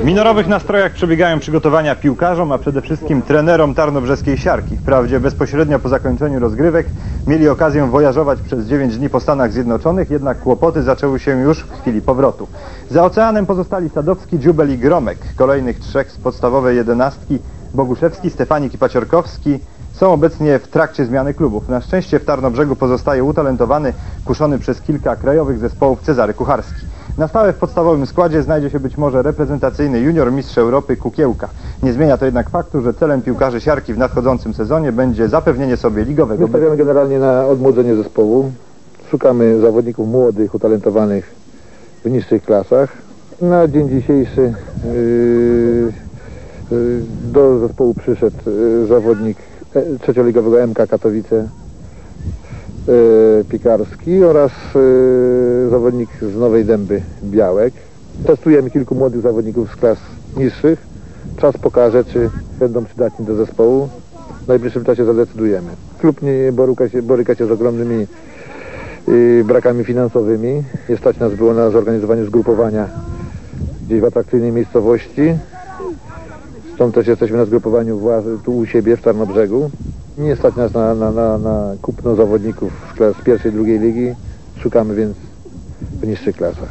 W minorowych nastrojach przebiegają przygotowania piłkarzom, a przede wszystkim trenerom tarnobrzeskiej siarki. Wprawdzie bezpośrednio po zakończeniu rozgrywek mieli okazję wojażować przez 9 dni po Stanach Zjednoczonych, jednak kłopoty zaczęły się już w chwili powrotu. Za oceanem pozostali Sadowski, Dziubel i Gromek. Kolejnych trzech z podstawowej jedenastki, Boguszewski, Stefanik i Paciorkowski, są obecnie w trakcie zmiany klubów. Na szczęście w Tarnobrzegu pozostaje utalentowany, kuszony przez kilka krajowych zespołów Cezary Kucharski. Na stałe w podstawowym składzie znajdzie się być może reprezentacyjny junior mistrz Europy Kukiełka. Nie zmienia to jednak faktu, że celem piłkarzy siarki w nadchodzącym sezonie będzie zapewnienie sobie ligowego My stawiamy generalnie na odmłodzenie zespołu. Szukamy zawodników młodych, utalentowanych w niższych klasach. Na dzień dzisiejszy yy, yy, do zespołu przyszedł yy, zawodnik e, trzecioligowego MK Katowice Piekarski oraz yy, zawodnik z Nowej Dęby Białek. Testujemy kilku młodych zawodników z klas niższych. Czas pokaże, czy będą przydatni do zespołu. W najbliższym czasie zadecydujemy. Klub nie boryka się, boryka się z ogromnymi y, brakami finansowymi. Nie stać nas było na zorganizowanie zgrupowania gdzieś w atrakcyjnej miejscowości. Stąd też jesteśmy na zgrupowaniu tu u siebie w Tarnobrzegu. Nie stać nas na, na, na, na kupno zawodników z klas pierwszej, drugiej ligi. Szukamy więc w niższych klasach.